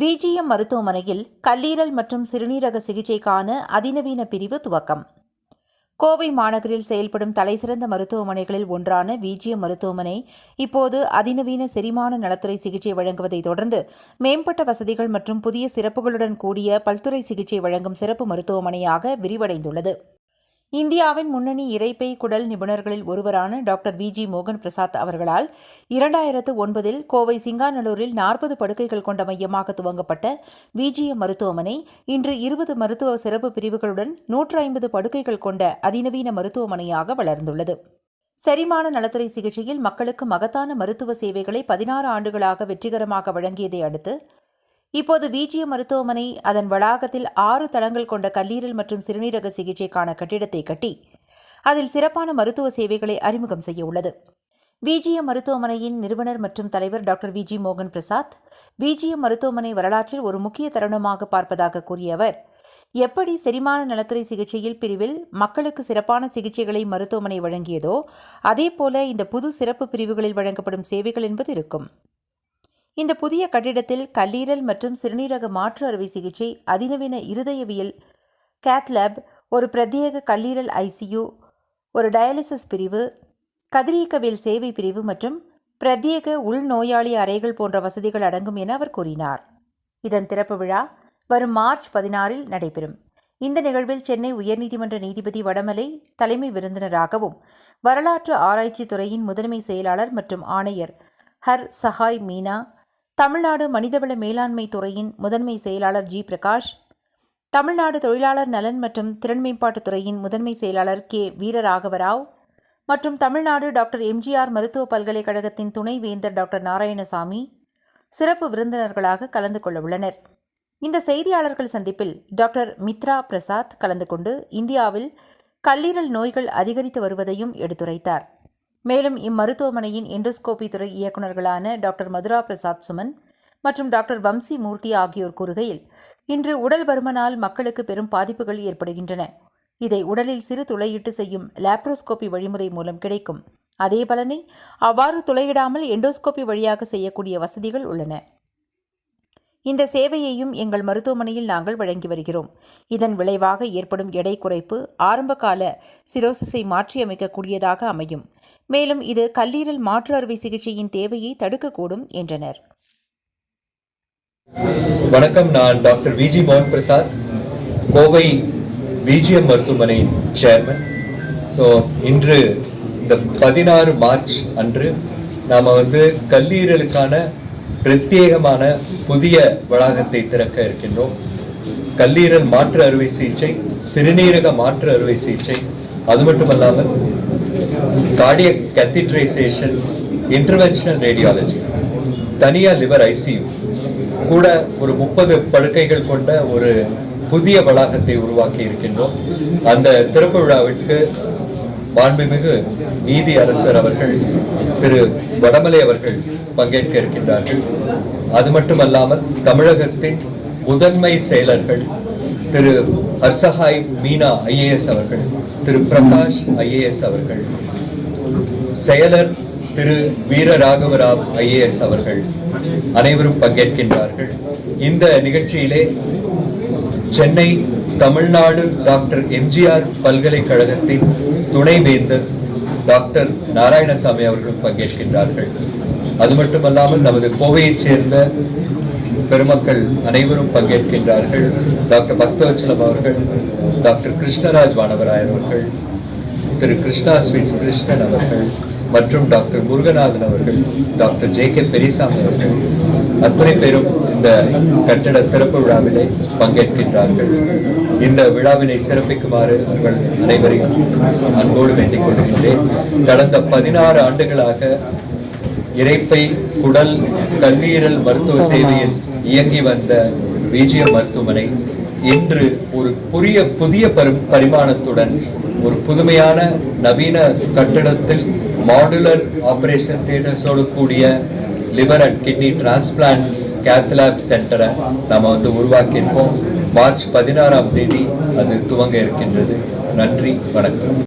VGM மருத்துவமனையில் கல்லீரல் மற்றும் சிறுநீரக சிகிச்சைக்கான அதிநவீன பிரிவு துவக்கம். கோவை மாநகரில் செயல்படும் தலைசிறந்த மருத்துவமனைகளில் ஒன்றான விஜிஎம் மருத்துவமனை இப்போது அதிநவீன செரிமான நலத்துறை சிகிச்சை வழங்குவதை தொடர்ந்து மேம்பட்ட வசதிகள் மற்றும் புதிய சிறப்புகளுடன் கூடிய பல்துறை சிகிச்சை வழங்கும் சிறப்பு மருத்துவமனையாக விரிவடைந்துள்ளது. இந்தியாவின் முன்னணி இறைப்பை குடல் நிபுணர்களில் ஒருவரான டாக்டர் வி ஜி மோகன் பிரசாத் அவர்களால் இரண்டாயிரத்து ஒன்பதில் கோவை சிங்காநல்லூரில் நாற்பது படுக்கைகள் கொண்ட மையமாக துவங்கப்பட்ட விஜிஎம் மருத்துவமனை இன்று இருபது மருத்துவ சிறப்பு பிரிவுகளுடன் நூற்று ஐம்பது படுக்கைகள் கொண்ட அதிநவீன மருத்துவமனையாக வளர்ந்துள்ளது. செரிமான நலத்துறை சிகிச்சையில் மக்களுக்கு மகத்தான மருத்துவ சேவைகளை பதினாறு ஆண்டுகளாக வெற்றிகரமாக வழங்கியதை அடுத்து இப்போது விஜிய மருத்துவமனை அதன் வளாகத்தில் ஆறு தளங்கள் கொண்ட கல்லீரல் மற்றும் சிறுநீரக சிகிச்சைக்கான கட்டிடத்தை கட்டி அதில் சிறப்பான மருத்துவ சேவைகளை அறிமுகம் செய்ய உள்ளது. விஜிய மருத்துவமனையின் நிறுவனர் மற்றும் தலைவர் டாக்டர் வி. ஜி. மோகன் பிரசாத் விஜிய மருத்துவமனை வரலாற்றில் ஒரு முக்கிய தருணமாக பார்ப்பதாக கூறிய அவர் எப்படி செரிமான நலத்துறை சிகிச்சையில் பிரிவில் மக்களுக்கு சிறப்பான சிகிச்சைகளை மருத்துவமனை வழங்கியதோ அதேபோல இந்த புது சிறப்பு பிரிவுகளில் வழங்கப்படும் சேவைகள் என்பது இருக்கும். இந்த புதிய கட்டிடத்தில் கல்லீரல் மற்றும் சிறுநீரக மாற்று அறுவை சிகிச்சை அதிநவீன இருதயவியல் கேத்லேப் ஒரு பிரத்யேக கல்லீரல் ஐசியு ஒரு டயாலிசிஸ் பிரிவு கதிரியக்கவியல் சேவை பிரிவு மற்றும் பிரத்யேக உள்நோயாளி அறைகள் போன்ற வசதிகள் அடங்கும் என அவர் கூறினார். இதன் திறப்பு விழா வரும் மார்ச் பதினாறில் நடைபெறும். இந்த நிகழ்வில் சென்னை உயர்நீதிமன்ற நீதிபதி வடமலை தலைமை விருந்தினராகவும் வரலாற்று ஆராய்ச்சி துறையின் முதன்மை செயலாளர் மற்றும் ஆணையர் ஹர் சஹாய் மீனா தமிழ்நாடு மனிதவள மேலாண்மை துறையின் முதன்மை செயலாளர் ஜி பிரகாஷ் தமிழ்நாடு தொழிலாளர் நலன் மற்றும் திறன் மேம்பாட்டுத் துறையின் முதன்மை செயலாளர் கே வீரராகவராவ் மற்றும் தமிழ்நாடு டாக்டர் எம்ஜிஆர் மருத்துவ பல்கலைக்கழகத்தின் துணை வேந்தர் டாக்டர் நாராயணசாமி சிறப்பு விருந்தினர்களாக கலந்து கொள்ள உள்ளனர். இந்த செய்தியாளர்கள் சந்திப்பில் டாக்டர் மித்ரா பிரசாத் கலந்து கொண்டு இந்தியாவில் கல்லீரல் நோய்கள் அதிகரித்து வருவதையும் எடுத்துரைத்தார். மேலும் இம்மருத்துவமனையின் எண்டோஸ்கோபி துறை இயக்குநர்களான டாக்டர் மதுரா பிரசாத் சுமன் மற்றும் டாக்டர் வம்சி மூர்த்தி ஆகியோர் கூறுகையில் இன்று உடல் பருமனால் மக்களுக்கு பெரும் பாதிப்புகள் ஏற்படுகின்றன. இதை உடலில் சிறு துளையிட்டு செய்யும் லாப்ரோஸ்கோபி வழிமுறை மூலம் கிடைக்கும். அதே பலனை அவ்வாறு துளையிடாமல் எண்டோஸ்கோபி வழியாக செய்யக்கூடிய வசதிகள் உள்ளன. இந்த சேவையையும் எங்கள் மருத்துவமனையில் நாங்கள் வழங்கி வருகிறோம். இதன் விளைவாக ஏற்படும் எடை குறைப்பு ஆரம்பகால சிரோசிஸை மாற்றியமைக்கக்கூடியதாக அமையும். மேலும் இது கல்லீரல் மாற்று அறுவை சிகிச்சையின் தேவையை தடுக்கக்கூடும் என்றனர். வணக்கம். நான் டாக்டர் விஜி மோகன் பிரசாத் கோவை விஜிஎம் மருத்துவமனையின் சேர்மன். ஸோ இன்று இந்த பதினாறு மார்ச் அன்று நாம் வந்து கல்லீரலுக்கான பிரத்யேகமான புதிய வளாகத்தை திறக்க இருக்கின்றோம். கல்லீரல் மாற்று அறுவை சிகிச்சை சிறுநீரக மாற்று அறுவை சிகிச்சை அது மட்டுமல்லாமல் கார்டிய கத்திட்ரைசேஷன் இன்டர்வென்ஷனல் ரேடியாலஜி தனியா லிவர் ஐசியூ கூட ஒரு முப்பது படுக்கைகள் கொண்ட ஒரு புதிய வளாகத்தை உருவாக்கி இருக்கின்றோம். அந்த திறப்பு விழாவிற்கு மாண்புமிகு நீதி அரசர் அவர்கள் திரு வடமலை அவர்கள் பங்கேற்க இருக்கின்றார்கள். அது மட்டுமல்லாமல் தமிழகத்தின் முதன்மை செயலர்கள் திரு ஹர்சஹாய் மீனா ஐஏஎஸ் அவர்கள் திரு பிரகாஷ் ஐஏஎஸ் அவர்கள் செயலர் திரு வீர ராகவராவ் ஐஏஎஸ் அவர்கள் அனைவரும் பங்கேற்கின்றார்கள். இந்த நிகழ்ச்சியிலே சென்னை தமிழ்நாடு டாக்டர் எம்ஜிஆர் பல்கலைக்கழகத்தின் துணைவேந்தர் டாக்டர் நாராயணசாமி அவர்களும் பங்கேற்கின்றார்கள். அது மட்டுமல்லாமல் நமது கோவையைச் சேர்ந்த பெருமக்கள் அனைவரும் பங்கேற்கின்றார்கள். டாக்டர் பக்தவச்சலம் அவர்கள் டாக்டர் கிருஷ்ணராஜ் வானவராயர் அவர்கள் திரு கிருஷ்ணா ஸ்வீட்ஸ் கிருஷ்ணன் அவர்கள் மற்றும் டாக்டர் முருகநாதன் அவர்கள் டாக்டர் ஜே கே பெரியசாமி அவர்கள். அத்தனை பேரும் இந்த கட்டட திறப்பு விழாவிலே பங்கேற்கின்றார்கள். இந்த விழாவினை சிறப்பிக்குமாறு உங்கள் அனைவரையும் அன்போடு வேண்டிக் கொள்கின்றேன். கடந்த பதினாறு ஆண்டுகளாக இறைப்பை குடல் கல்லீரல் மருத்துவ சேவையில் இயங்கி வந்த விஜிஎம் மருத்துவமனை இன்று ஒரு புதிய புதிய பரிமாணத்துடன் ஒரு புதுமையான நவீன கட்டடத்தில் மாடுலர் ஆபரேஷன் தியேட்டர்ஸோடு கூடிய liver and kidney transplant cath lab சென்டரை நம்ம வந்து உருவாக்கியிருக்கோம். மார்ச் பதினாறாம் தேதி அது துவங்க இருக்கின்றது. நன்றி வணக்கம்.